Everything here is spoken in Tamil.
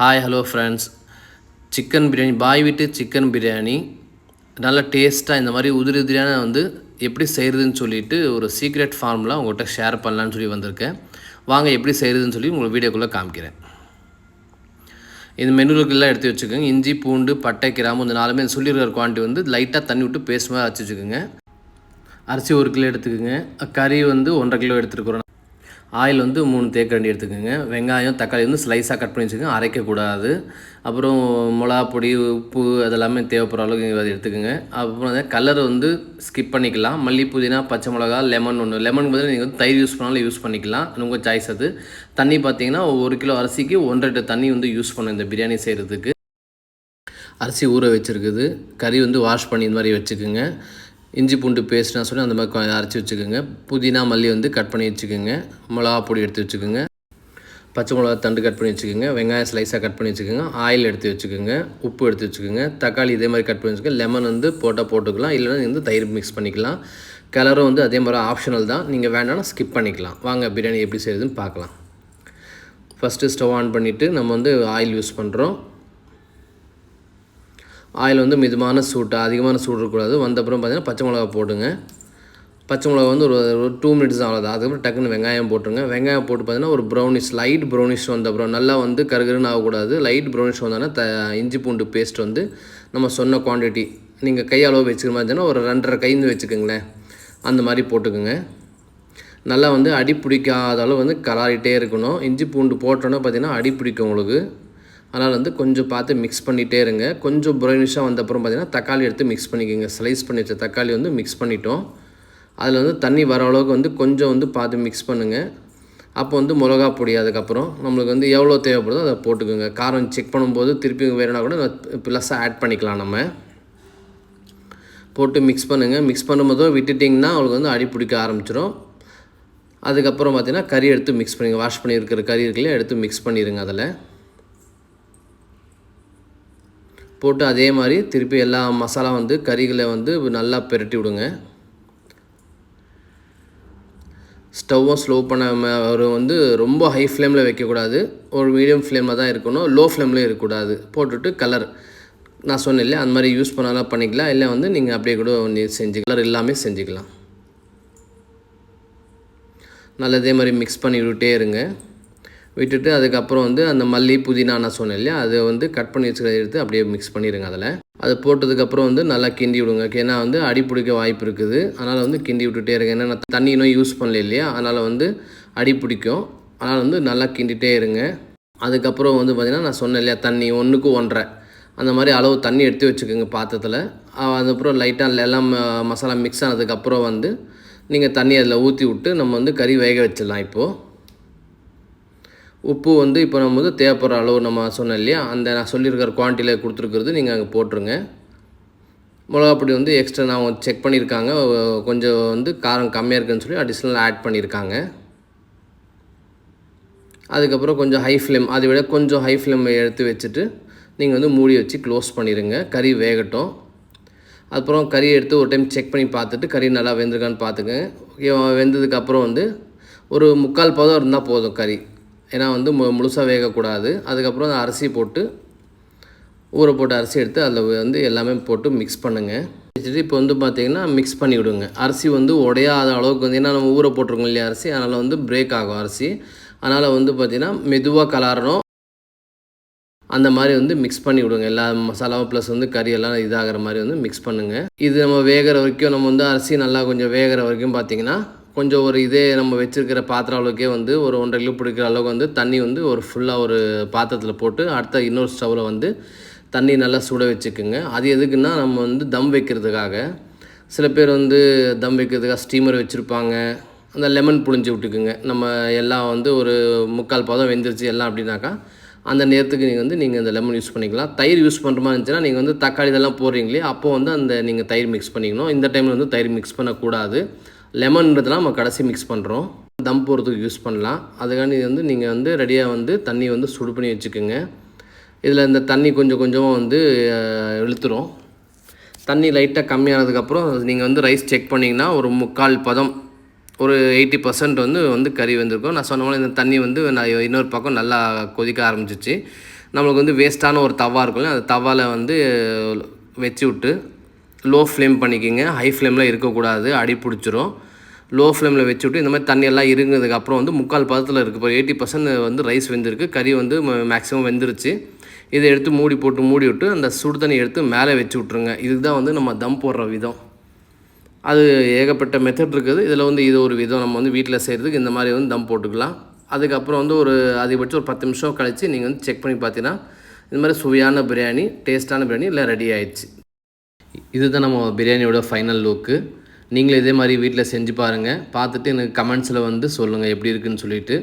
Hi hello friends chicken biryani பாய் வீட்டு சிக்கன் பிரியாணி நல்ல டேஸ்ட்டாக இந்த மாதிரி உதிரி உதிரியான வந்து எப்படி செய்கிறதுன்னு சொல்லிட்டு ஒரு சீக்ரெட் ஃபார்முலா உங்கள்கிட்ட ஷேர் பண்ணலான்னு சொல்லி வந்திருக்கேன். வாங்க எப்படி செய்கிறதுன்னு சொல்லி உங்களுக்கு வீடியோக்குள்ளே காமிக்கிறேன். இந்த மெனுலுக்கெல்லாம் எடுத்து வச்சுக்கோங்க. இஞ்சி பூண்டு பட்டை கிராம்பு இந்த நாலுமே சொல்லியிருக்கிற குவான்டிட்டி வந்து லைட்டாக தண்ணி விட்டு பேஸ்ட் மாதிரி அரைச்சி வச்சுக்கோங்க. அரிசி ஒரு கிலோ எடுத்துக்கோங்க. கறி வந்து ஒன்றரை கிலோ எடுத்துருக்குறோம். ஆயில் வந்து மூணு தேக்கரண்டி எடுத்துக்கோங்க. வெங்காயம் தக்காளி வந்து ஸ்லைஸாக கட் பண்ணி வச்சுக்கோங்க. அரைக்கக்கூடாது. அப்புறம் மிளகா பொடி உப்பு அதெல்லாமே தேவைப்படுற அளவுக்கு அதை எடுத்துக்கோங்க. அப்புறம் வந்து கலர் வந்து ஸ்கிப் பண்ணிக்கலாம். மல்லி புதினா பச்சை மிளகா லெமன் ஒன்று லெமன் பதில் நீங்கள் வந்து தயிர் யூஸ் பண்ணாலும் யூஸ் பண்ணிக்கலாம். உங்கள் சாய்ஸ் அது. தண்ணி பார்த்தீங்கன்னா ஒரு கிலோ அரிசிக்கு ஒன்றரை தண்ணி வந்து யூஸ் பண்ணும் இந்த பிரியாணி செய்கிறதுக்கு அரிசி ஊற வச்சுருக்குது. கறி வந்து வாஷ் பண்ணி இந்த மாதிரி வச்சுக்கோங்க. இஞ்சி பூண்டு பேஸ்ட் நான் சொல்லி அந்த மாதிரி அரைச்சி வச்சுக்கோங்க. புதினா மல்லி வந்து கட் பண்ணி வச்சுக்கோங்க. மிளகா பொடி எடுத்து வச்சுக்கோங்க. பச்சை மிளகா தண்டு கட் பண்ணி வச்சுக்கோங்க. வெங்காயம் ஸ்லைஸாக கட் பண்ணி வச்சுக்கோங்க. ஆயில் எடுத்து வச்சுக்கோங்க. உப்பு எடுத்து வச்சுக்கோங்க. தக்காளி இதே மாதிரி கட் பண்ணி வச்சுக்கோங்க. லெமன் வந்து போட்டால் போட்டுக்கலாம். இல்லைன்னா வந்து தயிர் மிக்ஸ் பண்ணிக்கலாம். கலரும் வந்து அதே மாதிரி ஆப்ஷனல் தான். நீங்கள் வேணாலும் ஸ்கிப் பண்ணிக்கலாம். வாங்க பிரியாணி எப்படி செய்யுதுன்னு பார்க்கலாம். ஃபஸ்ட்டு ஸ்டவ் ஆன் பண்ணிவிட்டு நம்ம வந்து ஆயில் யூஸ் பண்ணுறோம் ஆயில் வந்து மிதமான சூட்டாக அதிகமான சூடு இருக்கக்கூடாது. வந்த அப்புறம் பார்த்தீங்கன்னா பச்சை மிளகா போடுங்க பச்சை மிளகா வந்து ஒரு ஒரு டூ மினிட்ஸ் அவ்வளோதான் அதுக்கப்புறம் டக்குன்னு வெங்காயம் போட்டுருங்க. வெங்காயம் போட்டு பார்த்தீங்கன்னா ஒரு ப்ரௌனிஷ் லைட் ப்ரௌனிஷ் வந்த அப்புறம் நல்லா வந்து கருகருன்னு ஆகக்கூடாது. லைட் ப்ரௌனிஷ் வந்தோன்னா த இஞ்சி பூண்டு பேஸ்ட் வந்து நம்ம சொன்ன குவான்டிட்டி நீங்கள் கை அளவு வச்சுக்கிற மாதிரி ஒரு ரெண்டரை கைந்து வச்சுக்கோங்களேன். அந்த மாதிரி போட்டுக்கோங்க. நல்லா வந்து அடி பிடிக்காத அளவு வந்து கலாரிட்டே இருக்கணும். இஞ்சி பூண்டு போட்டோன்னே பார்த்தீங்கன்னா அடி பிடிக்கும் உங்களுக்கு. அதனால் வந்து கொஞ்சம் பார்த்து மிக்ஸ் பண்ணிகிட்டே இருங்க. கொஞ்சம் ப்ரௌனிஷாக வந்த அப்புறம் பார்த்தீங்கன்னா தக்காளி எடுத்து மிக்ஸ் பண்ணிக்கோங்க. ஸ்லைஸ் பண்ணி வச்ச தக்காளி வந்து மிக்ஸ் பண்ணிட்டோம். அதில் வந்து தண்ணி வர அளவுக்கு வந்து கொஞ்சம் வந்து பார்த்து மிக்ஸ் பண்ணுங்கள் அப்போ வந்து மிளகா பொடி அதுக்கப்புறம் நம்மளுக்கு வந்து எவ்வளோ தேவைப்படுதோ அதை போட்டுக்கோங்க. காரம் செக் பண்ணும்போது திருப்பி வேணும்னா கூட ப்ளஸ்ஸாக ஆட் பண்ணிக்கலாம் நம்ம. போட்டு மிக்ஸ் பண்ணுங்கள் மிக்ஸ் பண்ணும்போதோ விட்டுட்டிங்கன்னா அவங்களுக்கு வந்து அடி பிடிக்க ஆரம்பிச்சிடும் அதுக்கப்புறம் பார்த்தீங்கன்னா கறி எடுத்து மிக்ஸ் பண்ணிங்க வாஷ் பண்ணியிருக்கிற கறி இருக்குல்லையா எடுத்து மிக்ஸ் பண்ணிடுங்க அதில். போட்டு அதே மாதிரி திருப்பி எல்லா மசாலா வந்து கறிகளை வந்து நல்லா பெரட்டி விடுங்க. ஸ்டவ்வும் ஸ்லோ பண்ண ஒரு வந்து ரொம்ப ஹை ஃப்ளேமில் வைக்கக்கூடாது. ஒரு மீடியம் ஃப்ளேமில் தான் இருக்கணும். லோ ஃப்ளேமில் இருக்கக்கூடாது. போட்டுட்டு கலர் நான் சொன்னேன் இல்லையா? அந்த மாதிரி யூஸ் பண்ணாலும் பண்ணிக்கலாம். இல்லை வந்து நீங்கள் அப்படியே கூட நீ செஞ்சு கலர் எல்லாமே செஞ்சுக்கலாம். நல்லதே இதே மாதிரி மிக்ஸ் பண்ணி விட்டுட்டே இருங்க. விட்டுட்டு அதுக்கப்புறம் வந்து அந்த மல்லி புதினா நான் சொன்னேன் இல்லையா? அதை வந்து கட் பண்ணி வச்சுக்கிறத எடுத்து அப்படியே மிக்ஸ் பண்ணிடுங்க அதில். அது போட்டதுக்கப்புறம் வந்து நல்லா கிண்டி விடுங்க. ஏன்னா வந்து அடி பிடிக்க வாய்ப்பு இருக்குது. அதனால் வந்து கிண்டி விட்டுட்டே இருங்க. ஏன்னா நான் தண்ணி இன்னும் யூஸ் பண்ணல இல்லையா? அதனால் வந்து அடி பிடிக்கும். அதனால் வந்து நல்லா கிண்டிகிட்டே இருங்க. அதுக்கப்புறம் வந்து பார்த்திங்கன்னா நான் சொன்னேன் இல்லையா? தண்ணி ஒன்றுக்கு ஒன்றரை. அந்த மாதிரி அளவு தண்ணி எடுத்து வச்சுக்கோங்க பாத்திரத்தில். அதுக்கப்புறம் லைட்டாக எல்லாம் ம- மசாலா மிக்ஸ் ஆனதுக்கப்புறம் வந்து நீங்கள் தண்ணி அதில் ஊற்றி விட்டு நம்ம வந்து கறி வேக வச்சிடலாம் இப்போது உப்பு வந்து இப்போ நம்ம வந்து தேவைப்படுற அளவு நம்ம சொன்னோம் இல்லையா? அந்த நான் சொல்லியிருக்கிற குவான்டிட்டியில் கொடுத்துருக்குறது நீங்கள் அங்கே போட்டுருங்க. மிளகாப்பொடி வந்து எக்ஸ்ட்ரா நான் செக் பண்ணியிருக்காங்க. கொஞ்சம் வந்து காரம் கம்மியாக இருக்குன்னு சொல்லி அடிஷ்னல் ஆட் பண்ணியிருக்காங்க. அதுக்கப்புறம் கொஞ்சம் ஹை ஃப்ளேம் அதை விட கொஞ்சம் ஹை ஃப்ளேம் எடுத்து வச்சுட்டு நீங்கள் வந்து மூடி வச்சு க்ளோஸ் பண்ணிடுங்க கறி வேகட்டும். அப்புறம் கறி எடுத்து ஒரு டைம் செக் பண்ணி பார்த்துட்டு கறி நல்லா வெந்திருக்கான்னு பார்த்துக்கங்க. வெந்ததுக்கப்புறம் வந்து ஒரு முக்கால் பதம் இருந்தால் போதும் கறி. ஏன்னா வந்து மு முழுசாக வேகக்கூடாது. அதுக்கப்புறம் அந்த அரிசி போட்டு ஊற போட்டு அரிசி எடுத்து அதில் வந்து எல்லாமே போட்டு மிக்ஸ் பண்ணுங்கள் வச்சுட்டு இப்போ வந்து பார்த்திங்கன்னா மிக்ஸ் பண்ணி விடுங்க. அரிசி வந்து உடையாத அளவுக்கு வந்து ஏன்னா நம்ம ஊற போட்டிருக்கோம் இல்லையா அரிசி? அதனால் வந்து பிரேக் ஆகும் அரிசி. அதனால் வந்து பார்த்திங்கன்னா மெதுவாக கலாரணும். அந்த மாதிரி வந்து மிக்ஸ் பண்ணி விடுங்க. எல்லா மசாலாவும் ப்ளஸ் வந்து கறி எல்லாம் இதாகிற மாதிரி வந்து மிக்ஸ் பண்ணுங்கள் இது நம்ம வேகிற வரைக்கும் நம்ம வந்து அரிசி நல்லா கொஞ்சம் வேகிற வரைக்கும் பார்த்தீங்கன்னா கொஞ்சம் ஒரு இதே நம்ம வச்சிருக்கிற பாத்திரம் அளவுக்கே வந்து ஒரு ஒன்றரை கிலோ பிடிக்கிற அளவுக்கு வந்து தண்ணி வந்து ஒரு ஃபுல்லாக ஒரு பாத்திரத்தில் போட்டு அடுத்த இன்னொரு ஸ்டவ்வில் வந்து தண்ணி நல்லா சுட வச்சுக்குங்க. அது எதுக்குன்னா நம்ம வந்து தம் வைக்கிறதுக்காக. சில பேர் வந்து தம் வைக்கிறதுக்காக ஸ்டீமர் வச்சுருப்பாங்க. அந்த லெமன் புழிஞ்சு விட்டுக்குங்க. நம்ம எல்லாம் வந்து ஒரு முக்கால் பதம் வெந்துருச்சு எல்லாம் அப்படின்னாக்கா அந்த நேரத்துக்கு நீங்கள் வந்து நீங்கள் அந்த லெமன் யூஸ் பண்ணிக்கலாம். தயிர் யூஸ் பண்ணுற மாதிரி இருந்துச்சுன்னா நீங்கள் வந்து தக்காளி இதெல்லாம் போடுறீங்களே அப்போ வந்து அந்த நீங்கள் தயிர் மிக்ஸ் பண்ணிக்கணும். இந்த டைமில் வந்து தயிர் மிக்ஸ் பண்ணக்கூடாது. லெமன்றதுலாம் நம்ம கடைசி மிக்ஸ் பண்ணுறோம் தம் போடுறதுக்கு யூஸ் பண்ணலாம். அதுக்காண்டி வந்து நீங்கள் வந்து ரெடியாக வந்து தண்ணி வந்து சுடு பண்ணி வச்சுக்கோங்க. இதில் இந்த தண்ணி கொஞ்சம் கொஞ்சமாக வந்து இழுத்துரும். தண்ணி லைட்டாக கம்மியானதுக்கப்புறம் நீங்கள் வந்து ரைஸ் செக் பண்ணிங்கன்னா ஒரு முக்கால் பதம் ஒரு எயிட்டி பர்சன்ட் வந்து வந்து கறி வந்திருக்கும். நான் சொன்ன மாதிரி இந்த தண்ணி வந்து நான் இன்னொரு பக்கம் நல்லா கொதிக்க ஆரம்பிச்சிச்சு. நம்மளுக்கு வந்து வேஸ்ட்டான ஒரு தவா இருக்கும்ல அந்த தவாவில் வந்து வச்சு விட்டு லோ ஃப்ளேம் பண்ணிக்கிங்க. ஹை ஃப்ளேமில் இருக்கக்கூடாது. அடி பிடிச்சிரும். லோ ஃப்ளேமில் வச்சு விட்டு இந்த மாதிரி தண்ணியெல்லாம் இருந்ததுக்கப்புறம் வந்து முக்கால் பதத்தில் இருக்குது இப்போ எயிட்டி பர்சன்ட் வந்து ரைஸ் வெந்திருக்கு. கறி வந்து மேக்ஸிமம் வெந்துருச்சு. இதை எடுத்து மூடி போட்டு மூடி விட்டு அந்த சுடு தண்ணி எடுத்து மேலே வச்சு விட்ருங்க இதுக்கு தான் வந்து நம்ம தம் போடுற விதம். அது ஏகப்பட்ட மெத்தட் இருக்குது. இதில் வந்து இது ஒரு விதம். நம்ம வந்து வீட்டில் செய்கிறதுக்கு இந்த மாதிரி வந்து தம் போட்டுக்கலாம். அதுக்கப்புறம் வந்து ஒரு அதிகபட்சம் ஒரு பத்து நிமிஷம் கழித்து நீங்கள் வந்து செக் பண்ணி பார்த்தீங்கன்னா இந்த மாதிரி சுவையான பிரியாணி டேஸ்ட்டான பிரியாணி இல்லை ரெடி ஆயிடுச்சு. இதுதான் நம்ம பிரியாணியோட ஃபைனல் லுக்கு நீங்களும் இதே மாதிரி வீட்டில் செஞ்சு பாருங்கள் பார்த்துட்டு எனக்கு கமெண்ட்ஸில் வந்து சொல்லுங்கள் எப்படி இருக்குன்னு சொல்லிட்டு.